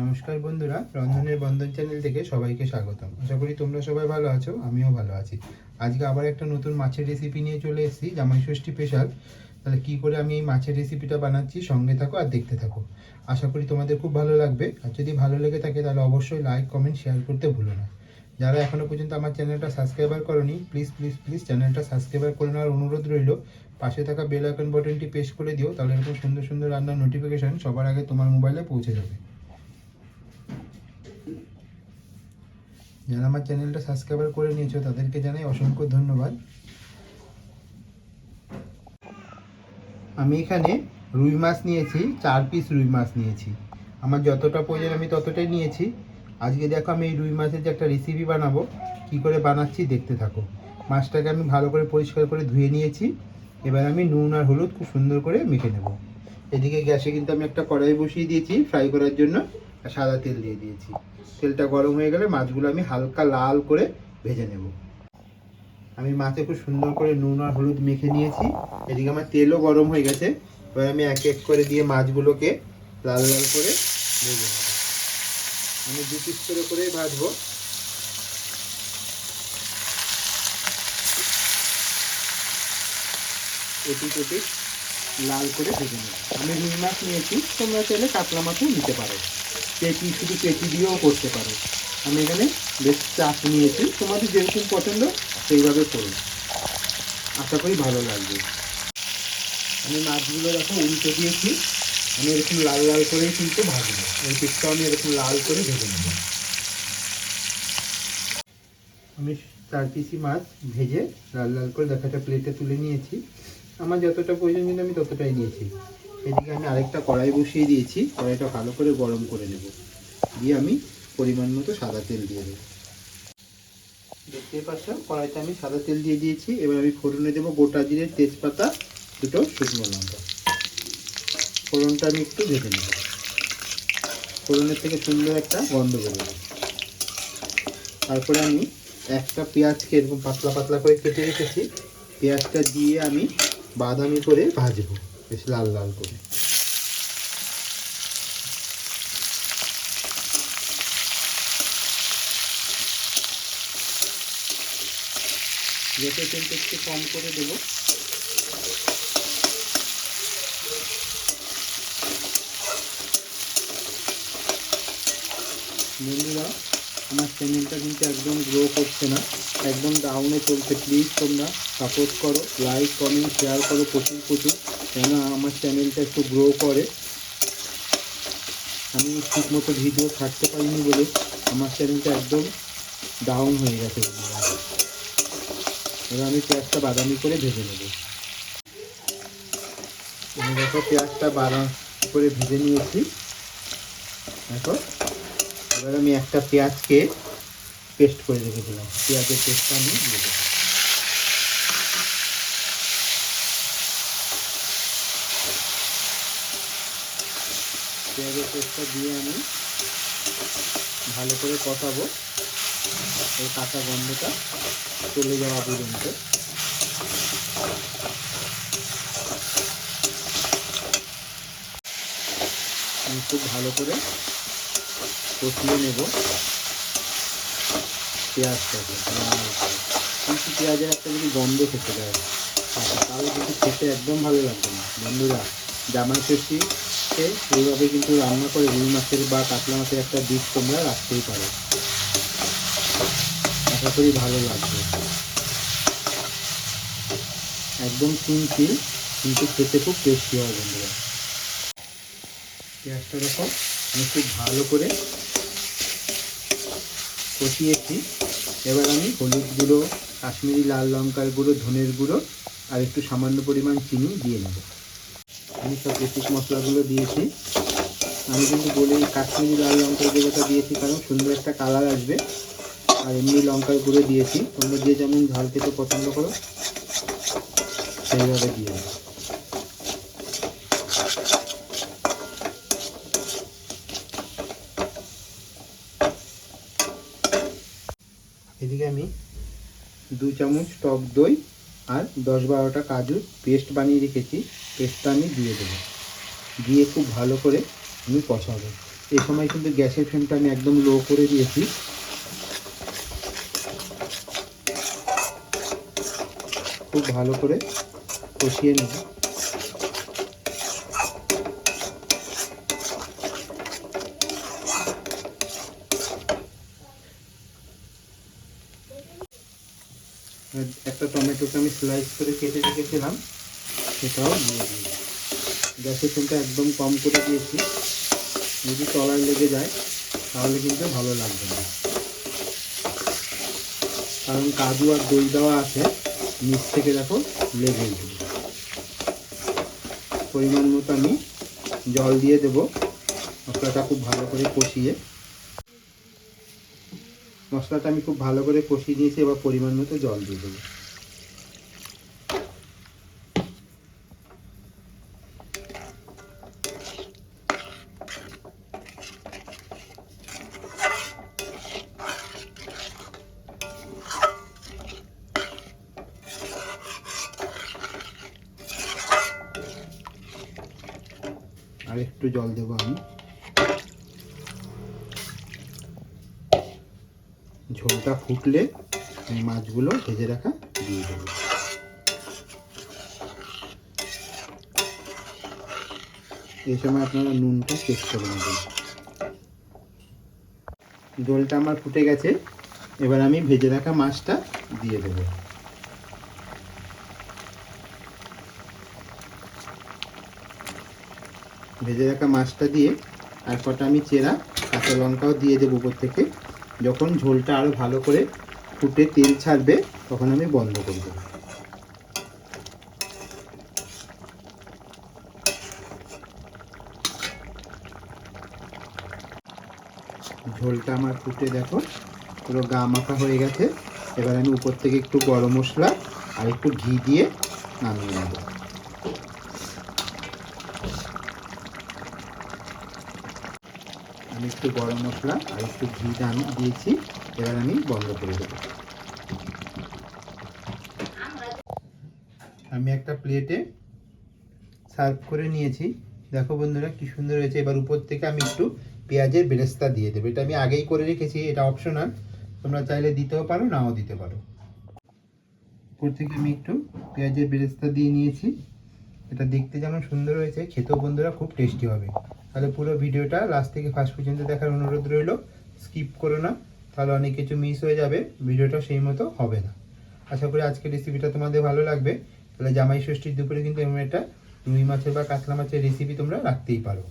নমস্কার বন্ধুরা, রন্ধনের বন্ধন চ্যানেল থেকে সবাইকে স্বাগতম। আশা করি তোমরা সবাই ভালো আছো, আমিও ভালো আছি। আজকে আবার একটা নতুন মাছের রেসিপি নিয়ে চলে এসেছি জামাই ষষ্ঠী স্পেশাল তাহলে কি করে আমি এই মাছের রেসিপিটা বানাচ্ছি, সঙ্গে থাকো আর দেখতে থাকো। আশা করি তোমাদের খুব ভালো লাগবে, আর যদি ভালো লেগে থাকে তাহলে অবশ্যই লাইক কমেন্ট শেয়ার করতে ভুলো না। যারা এখনও পর্যন্ত আমার চ্যানেলটা সাবস্ক্রাইবার করনি প্লিজ প্লিজ প্লিজ চ্যানেলটা সাবস্ক্রাইবার করে নেওয়ার অনুরোধ রইল। পাশে থাকা বেল আইকন বাটনটি প্রেস করে দিও, তাহলে এরকম সুন্দর সুন্দর রান্নার নোটিফিকেশন সবার আগে তোমার মোবাইলে পৌঁছে যাবে। যারা আমার চ্যানেলটা সাবস্ক্রাইবার করে নিয়েছো, তাদেরকে জানাই অসংখ্য ধন্যবাদ। আমি এখানে রুই মাছ নিয়েছি, চার পিস রুই মাছ নিয়েছি। আমার যতটা প্রয়োজন আমি ততটাই নিয়েছি। আজকে দেখো আমি এই রুই মাছের যে একটা রেসিপি বানাবো, কি করে বানাচ্ছি দেখতে থাকো। মাছটাকে আমি ভালো করে পরিষ্কার করে ধুয়ে নিয়েছি। এবার আমি নুন আর হলুদ খুব সুন্দর করে মেখে নেব। এদিকে গ্যাসে কিন্তু আমি একটা কড়াই বসিয়ে দিয়েছি ফ্রাই করার জন্য। আর সাদা তেল দিয়ে দিয়েছি। তেলটা গরম হয়ে গেলে মাছগুলো আমি হালকা লাল করে ভেজে নেব। আমি মাছে খুব সুন্দর করে নুন আর হলুদ মেখে নিয়েছি। এদিকে আমার তেলও গরম হয়ে গেছে। এবার আমি এক এক করে দিয়ে মাছগুলোকে লাল লাল করে ভেজে নেব। আমি দু পিস করে করেই ভাজবো। এটি এটি লাল করে ভেজে নেব। আমি রুই মাছ নিয়েছি, তোমরা চাইলে কাতলা মাছও নিতে পারো। পেটি, শুধু পেটি দিয়েও করতে পারো। আমি এখানে বেশ চাপ নিয়েছি। তোমাদের যেরকম পছন্দ, সেইভাবে করো। আশা করি ভালো লাগবে। আমি মাছগুলো দেখো উল্টে দিয়েছি। আমি এরকম লাল লাল করেই কিন্তু ভাজবো। এই পিসটাও আমি এরকম লাল করে ভেজে নেব। আমি চার পিসি মাছ ভেজে লাল লাল করে দেখাটা প্লেটে তুলে নিয়েছি। আমার যতটা প্রয়োজন আমি ততটাই নিয়েছি। এদিকে আমি আরেকটা কড়াই বসিয়ে দিয়েছি। কড়াইটা ভালো করে গরম করে নেব। দিয়ে আমি পরিমাণ মতো সাদা তেল দিয়ে দেবো। দেখতেই পাচ্ছ, কড়াইতে আমি সাদা তেল দিয়ে দিয়েছি। এবার আমি ফোড়নে দেবো গোটা জিরে, তেজপাতা, দুটো শুকনো লঙ্কা। ফোড়নটা আমি একটু ভেজে নেব। ফোড়নের থেকে সুন্দর একটা গন্ধ বেরোবে। তারপরে আমি একটা পেঁয়াজকে এরকম পাতলা পাতলা করে কেটে রেখেছি। পেঁয়াজটা দিয়ে আমি বাদামি করে ভাজবো। বেশ লাল লাল করে। গ্যাসের তেলটা একটু কম করে দেবো। বন্ধুরা আমার চ্যানেলটা কিন্তু একদম গ্রো করছে না। একদম ডাউনে চলছে। প্লিজ তোমরা সাপোর্ট করো লাইক কমেন্ট শেয়ার করো প্রচুর প্রচুর। কেন আমার চ্যানেলটা একটু গ্রো করে। আমি ঠিক মতো ভিডিও ছাড়তে পারিনি বলে আমার চ্যানেলটা একদম ডাউন হয়ে গেছে। এবার আমি পেঁয়াজটা বাদামি করে ভেজে নেব। দেখো পেঁয়াজটা বাদাম করে ভেজে নিয়েছি। দেখো। এবার আমি একটা পেঁয়াজকে পেস্ট করে রেখেছিলাম। পেঁয়াজের পেস্টটা আমি দিয়ে দেবো। পেঁয়াজের পেস্টটা দিয়ে আমি ভালো করে কষাবো। এই কাঁচা গন্ধটা চলে যাওয়া পর্যন্ত। খুব ভালো করে কষিয়ে নেব। পেঁয়াজটাকে কিন্তু পেঁয়াজের একটা যদি গন্ধ খেতে যায় আচ্ছা তাহলে কিন্তু খেতে একদম ভালো লাগবে না। বন্ধুরা, জামাই ষষ্ঠীতে এইভাবে কিন্তু রান্না করে রুই মাছের বা কাতলা মাছের একটা ডিশ তোমরা রাখতেই পারো। আশা করি ভালো লাগবে। একদম সিম্পল কিন্তু খেতে খুব টেস্টি হয় বন্ধুরা। পেঁয়াজটা দেখো, আমি খুব ভালো করে কষিয়েছি। এবার আমি হলুদ গুঁড়ো, কাশ্মীরি লাল লঙ্কার গুঁড়ো, ধনের গুঁড়ো আর একটু সামান্য পরিমাণ চিনি দিয়ে নেব। আমি সব বেসিক মশলাগুলো দিয়েছি। আমি কিন্তু বলি কাশ্মীরি লাল লঙ্কার গুঁড়োটা দিয়েছি, কারণ সুন্দর একটা কালার আসবে। আর এমনি লঙ্কার গুঁড়ো দিয়েছি। তোমরা যে যেমন ঝাল খেতে পছন্দ করো, সেইভাবে দিয়ে দেবো এদিকে আমি দু চামচ টক দই আর দশ বারোটা কাজুর পেস্ট বানিয়ে রেখেছি। পেস্টটা আমি দিয়ে দেবো। দিয়ে খুব ভালো করে আমি কষাবো। এই সময় কিন্তু গ্যাসের ফ্লেমটা আমি একদম লো করে দিয়েছি। খুব ভালো করে কষিয়ে নেব। একটা টমেটোকে আমি স্লাইস করে কেটে রেখেছিলাম, সেটাও দিয়ে দিই গ্যাসের ফ্লেমটা একদম কম করে দিয়েছি। যদি তলায় লেগে যায়, তাহলে কিন্তু ভালো লাগবে না। কারণ কাজু আর দই দেওয়া আছে, নিচ থেকে দেখো লেগে উঠবে পরিমাণ মতো আমি জল দিয়ে দেবো। মশলাটা খুব ভালো করে কষিয়ে মশলাটা আমি খুব ভালো করে কষিয়ে দিয়েছি এবার পরিমাণ মতো জল দিয়ে দেবো। আর একটু জল দেবো আমি। ঝোলটা ফুটলে এই মাছগুলো ভেজে রাখা দিয়ে দেবো। এই সময় আপনারা নুনটা চেক করে নেবেন। ঝোলটা আমার ফুটে গেছে। এবার আমি ভেজে রাখা মাছটা দিয়ে দেবো। ভেজে রাখা মাছটা দিয়ে আর কটা আমি চেরা, কাঁচা লঙ্কাও দিয়ে দেবো উপর থেকে। যখন ঝোলটা আরও ভালো করে ফুটে তেল ছাড়বে, তখন আমি বন্ধ করে দেবো ঝোলটা আমার ফুটে দেখো, পুরো গা মাখা হয়ে গেছে। এবার আমি উপর থেকে একটু গরম মশলা আর একটু ঘি দিয়ে নামিয়ে নেব। একটু গরম মশলা আর একটু ঘি দাম দিয়েছি, এবার আমি বন্ধ করে দেবো। আমি একটা প্লেটে সার্ভ করে নিয়েছি। দেখো বন্ধুরা কি সুন্দর হয়েছে। এবার উপর থেকে আমি একটু পেঁয়াজের বেরেস্তা দিয়ে দেবো। এটা আমি আগেই করে রেখেছি, এটা অপশনাল তোমরা চাইলে দিতেও পারো, নাও দিতে পারো। উপর থেকে আমি একটু পেঁয়াজের বেরেস্তা দিয়ে নিয়েছি। এটা দেখতে যেমন সুন্দর হয়েছে, খেতেও বন্ধুরা খুব টেস্টি হবে। তাহলে পুরো ভিডিওটা লাস্ট থেকে ফার্স্ট পর্যন্ত দেখার অনুরোধ রইল। স্কিপ করো না, তাহলে অনেক কিছু মিস হয়ে যাবে, ভিডিওটা সেই মতো হবে না। আশা করি আজকের রেসিপিটা তোমাদের ভালো লাগবে। তাহলে জামাই ষষ্ঠীর দুপুরে কিন্তু এমন একটা রুই মাছের বা কাতলা মাছের রেসিপি তোমরা রাখতেই পারো।